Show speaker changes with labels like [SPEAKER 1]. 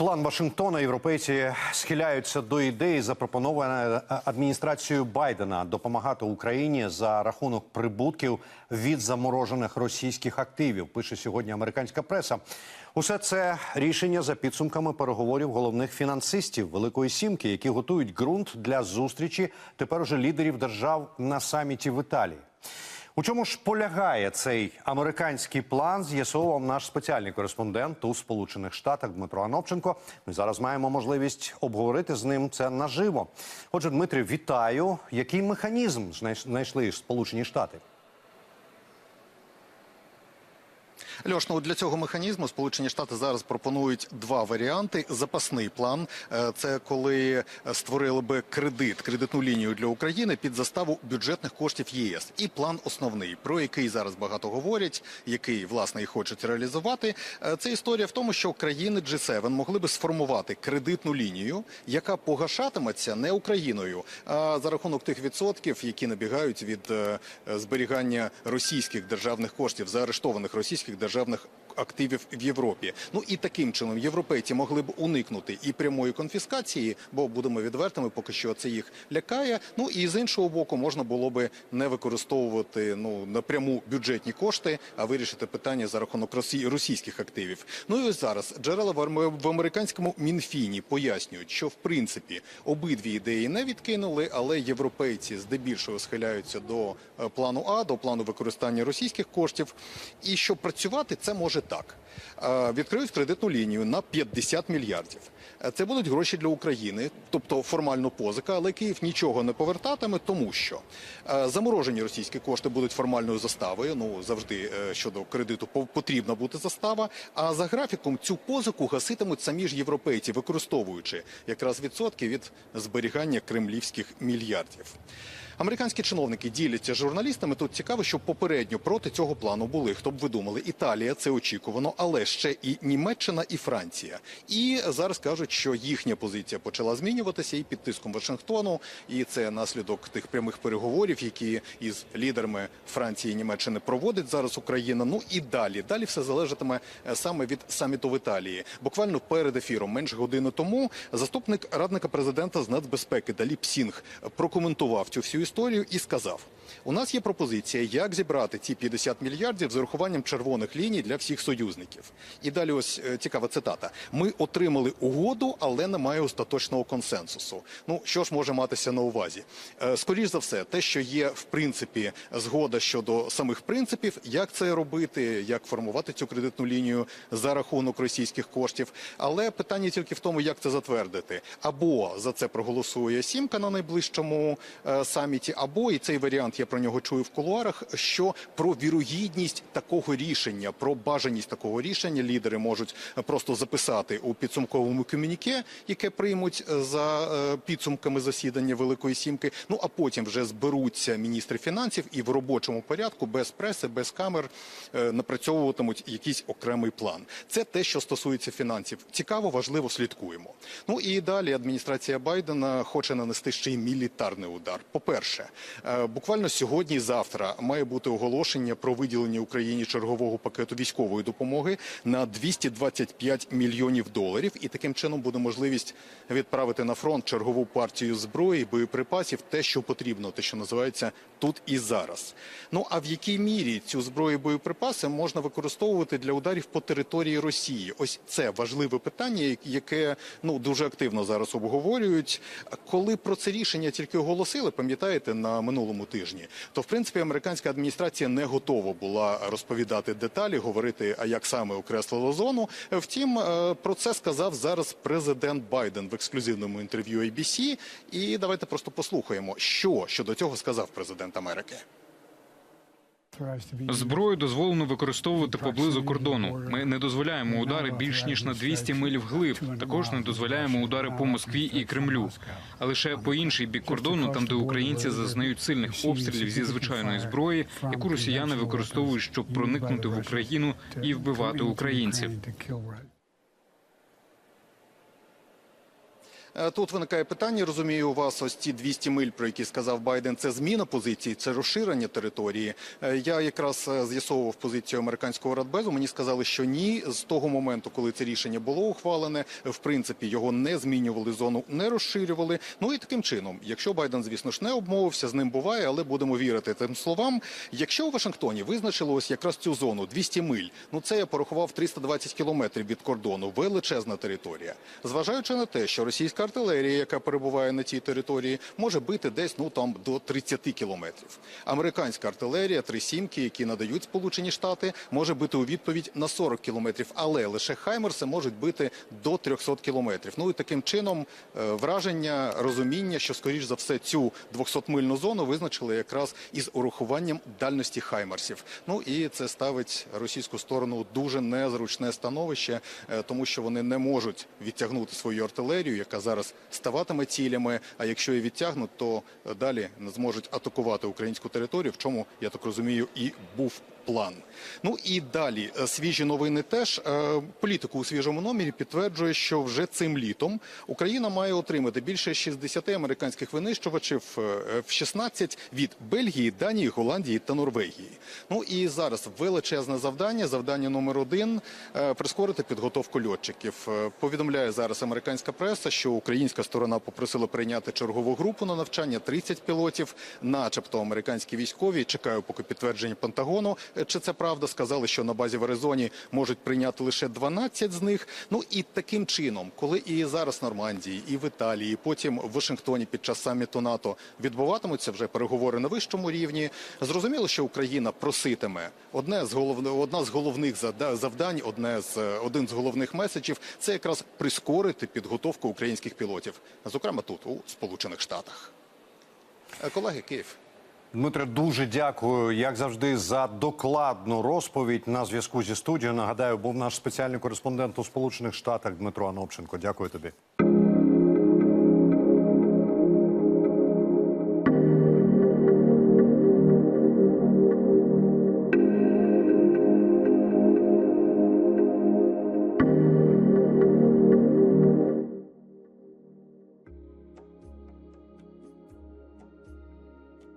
[SPEAKER 1] план Вашингтона європейці схиляються до ідеї, запропонованої адміністрацією Байдена допомагати Україні за рахунок прибутків від заморожених російських активів. Пише сьогодні американська преса. Усе це рішення за підсумками переговорів головних фінансистів Великої Сімки, які готують ґрунт для зустрічі тепер уже лідерів держав на саміті в Італії. У чому ж полягає цей американський план? З'ясовував наш спеціальний кореспондент у Сполучених Штатах Дмитро Анопченко. Ми зараз маємо можливість обговорити з ним це наживо. Отже, Дмитрий, вітаю. Який механізм знайш- знайшли Сполучені Штати?
[SPEAKER 2] Льош, ну для цього механізму Сполучені Штати зараз пропонують два варіанти. Запасний план Е, це коли створили би кредит, кредитну лінію для України під заставу бюджетних коштів ЄС. І план основний, про який зараз багато говорять, який власне і хочуть реалізувати. Е, Це історія в тому, що країни G7 могли би сформувати кредитну лінію, яка погашатиметься не Україною, а за рахунок тих відсотків, які набігають від е, зберігання російських державних коштів, заарештованих російських державних активів в Європі. Ну і таким чином європейці могли б уникнути і прямої конфіскації, бо будемо відвертими, поки що це їх лякає. Ну і з іншого боку, можна було би не використовувати ну напряму бюджетні кошти, а вирішити питання за рахунок росі- російських активів. Ну і ось зараз джерела в американському мінфіні пояснюють, що в принципі обидві ідеї не відкинули, але європейці здебільшого схиляються до е, плану А, до плану використання російських коштів. І щоб працювати, це може так. Е, Відкриють кредитну лінію на 50 мільярдів. Е, Це будуть гроші для України, тобто формально позика, але Київ нічого не повертатиме, тому що е, заморожені російські кошти будуть формальною заставою. Ну завжди щодо кредиту по- потрібна бути застава. А за графіком цю позику гаситимуть самі ж європейці, використовуючи якраз відсотки від зберігання кремлівських мільярдів. Американські чиновники діляться з журналістами. Тут цікаво, що попередньо проти цього плану були. Хто б ви думали, Італія це очікувано, але ще і Німеччина і Франція. І зараз кажуть, що їхня позиція почала змінюватися і під тиском Вашингтону. І це наслідок тих прямих переговорів, які із лідерами Франції і Німеччини проводить зараз Україна. Ну і далі. Далі все залежатиме е, саме від саміту в Італії. Буквально перед ефіром, менше години тому, заступник радника президента з нацбезпеки Даліп Сінг прокоментував цю всю історію і сказав: у нас є пропозиція, як зібрати ці 50 мільярдів з урахуванням червоних ліній для всіх союзників. І далі ось е, цікава цитата: ми отримали угоду, але немає остаточного консенсусу. Ну що ж може матися на увазі? Е, Скоріш за все, те, що є в принципі згода щодо самих принципів, як це робити, як формувати цю кредитну лінію за рахунок російських коштів. Але питання тільки в тому, як це затвердити. Або за це проголосує сімка на найближчому е, саміті, або і цей варіант я про нього чую в кулуарах. Що про вірогідність такого рішення, про бажаність такого рішення лідери можуть просто записати у підсумковому комюніке, яке приймуть е, за е, підсумками засідання Великої Сімки. Ну а потім вже зберуться міністри фінансів і в робочому порядку, без преси, без камер е, напрацьовуватимуть якийсь окремий план. Це те, що стосується фінансів. Цікаво, важливо, слідкуємо. Ну і далі адміністрація Байдена хоче нанести ще й мілітарний удар. По-перше, е, буквально сьогодні, і завтра має бути оголошення про виділення Україні чергового пакету військової допомоги на 225 мільйонів доларів, і таким чином буде можливість відправити на фронт чергову партію зброї, боєприпасів, те, що потрібно, те, що називається тут і зараз. Ну а в якій мірі цю зброю і боєприпаси можна використовувати для ударів по території Росії? Ось це важливе питання, яке ну дуже активно зараз обговорюють. Коли про це рішення тільки оголосили, пам'ятаєте, на минулому тижні, то в принципі американська адміністрація не готова була розповідати деталі, говорити, а як саме окреслило зону. Втім, е, про це сказав зараз президент Байден в ексклюзивному інтерв'ю ABC. І давайте просто послухаємо, що щодо цього сказав президент Америки.
[SPEAKER 3] Зброю дозволено використовувати поблизу кордону. Ми не дозволяємо удари більш ніж на 200 миль вглиб. Також не дозволяємо удари по Москві і Кремлю. А лише по інший бік кордону, там де українці зазнають сильних обстрілів зі звичайної зброї, яку росіяни використовують, щоб проникнути в Україну і вбивати українців.
[SPEAKER 2] Тут виникає питання, розумію, у вас ось ці 200 миль, про які сказав Байден, це зміна позиції, це розширення території. Е, Я якраз е, з'ясовував позицію американського радбезу. Мені сказали, що ні, з того моменту, коли це рішення було ухвалене, в принципі, його не змінювали, зону не розширювали. Ну і таким чином, якщо Байден, звісно ж, не обмовився, з ним буває, але будемо вірити тим словам. Якщо у Вашингтоні визначили ось якраз цю зону 200 миль, ну це я порахував 320 кілометрів від кордону, величезна територія. Зважаючи на те, що російська артилерія, яка перебуває на цій території, може бити десь ну там до 30 кілометрів. Американська артилерія, три сімки, які надають Сполучені Штати, може бити у відповідь на 40 кілометрів, але лише Хаймерси можуть бити до 300 кілометрів. Ну і таким чином е, враження, розуміння, що скоріш за все цю 200-мильну зону визначили якраз із урахуванням дальності Хаймерсів. Ну і це ставить російську сторону дуже незручне становище, е, тому що вони не можуть відтягнути свою артилерію, яка зараз ставатиме цілями. А якщо і відтягнуть, то е, далі не зможуть атакувати українську територію, в чому я так розумію, і був план. Ну і далі е, свіжі новини теж Е, політику у свіжому номері підтверджує, що вже цим літом Україна має отримати більше 60 американських винищувачів е, в 16 від Бельгії, Данії, Голландії та Норвегії. Ну і зараз величезне завдання. Завдання номер один прискорити підготовку льотчиків. Повідомляє зараз американська преса, що українська сторона попросила прийняти чергову групу на навчання 30 пілотів, начебто американські військові. Чекаю, поки підтвердження Пентагону. Чи це правда? Сказали, що на базі в Аризоні можуть прийняти лише 12 з них. Ну і таким чином, коли і зараз в Нормандії, і в Італії, і потім в Вашингтоні під час саміту НАТО відбуватимуться вже переговори на вищому рівні. Зрозуміло, що Україна проситиме одне з головних одна з головних завдань, одне з один з головних меседжів це якраз прискорити підготовку українських пілотів, зокрема тут у Сполучених Штатах. Колеги, Київ.
[SPEAKER 1] Дмитре, дуже дякую, як завжди, за докладну розповідь на зв'язку зі студією. Нагадаю, був наш спеціальний кореспондент у Сполучених Штатах Дмитро Анопченко. Дякую тобі.